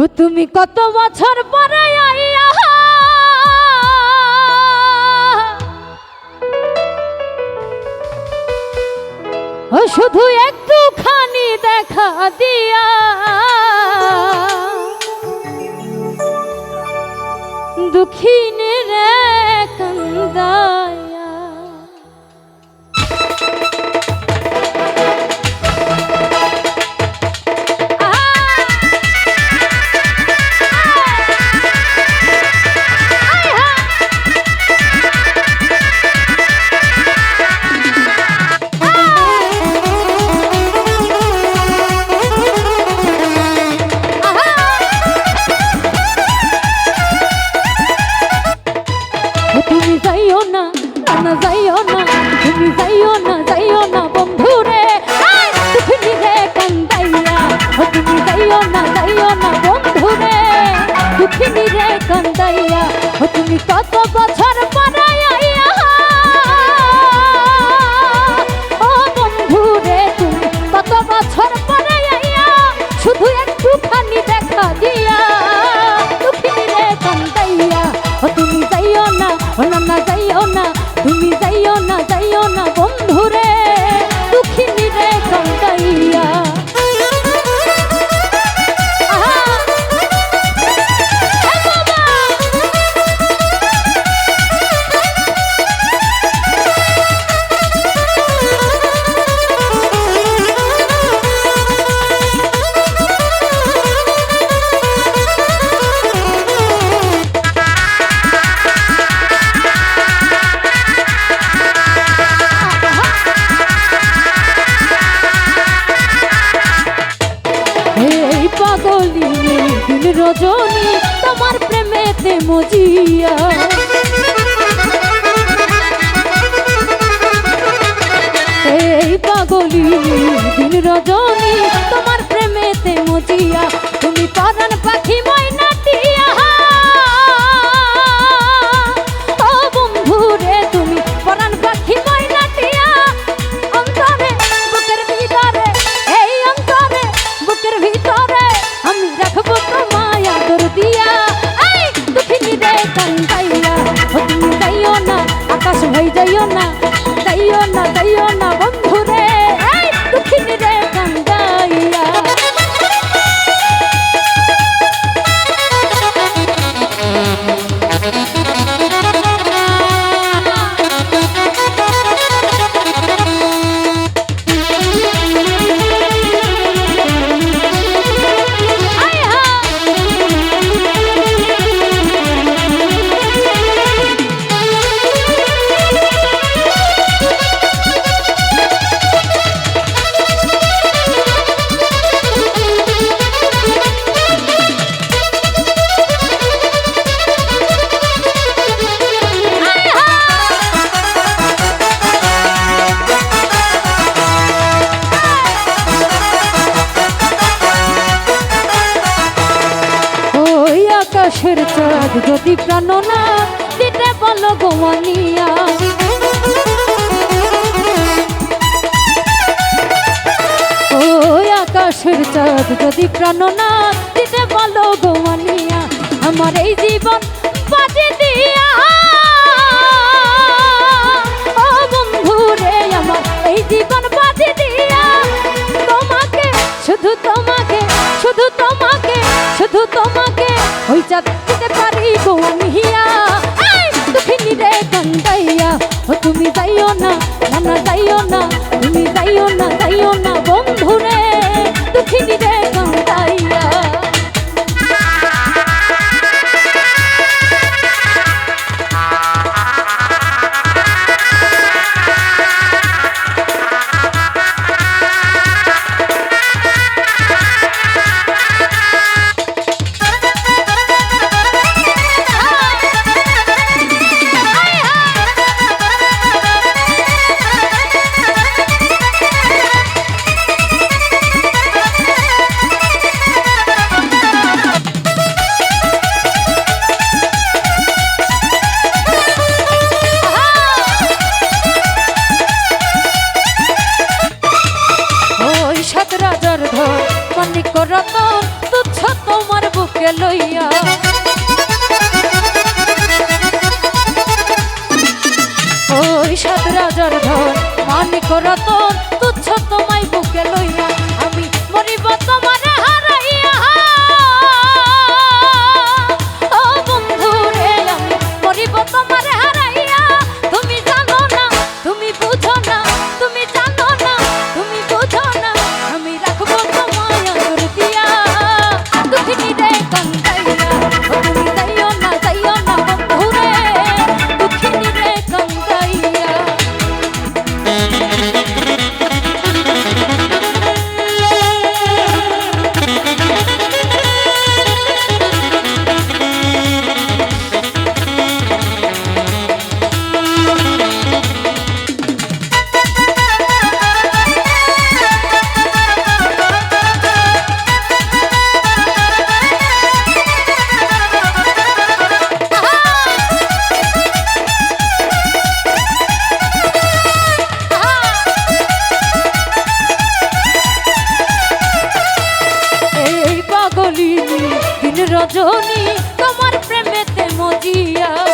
ও তুমি কত বছর পরে আইয়া। ও শুধু একটুখানি দেখা দিয়া। দুঃখিনী না, যাইও না, তুমি যাইও না যাইও না বন্ধু রে তুমি রে কান্দাইয়া, ও তুমি যাইও না যাইও না বন্ধু রে দুঃখিনী রে কান্দাইয়া, ও তুমি কত বছর পরাইয়া ও বন্ধু রে তুমি কত বছর পরাইয়া শুধু একটুখানি দেখা দিয়া। দুঃখিনী রে কান্দাইয়া, ও তুমি যাইও না, ও না, যাইও না তুমি যাইও না যাইও না বন্ধু মজিয়া এই পাগলি দিন রজনী তোমার প্রেমেতে মজিয়া। তুমি পরাণ চাঁদ যদি প্রাণ না দিতে বলো গোমানিয়া ও আকাশের চাঁদ যদি প্রাণ না দিতে বলো গোমানিয়া আমার এই জীবন চাঁদ দিতে পারি গো আমি হিয়া এই, দুঃখিনী রে কান্দাইয়া ও তুমি যাইও না না যাইও না, তুমি যাইও না। লইয়া রজনী তোমার প্রেমেতে মজিয়া।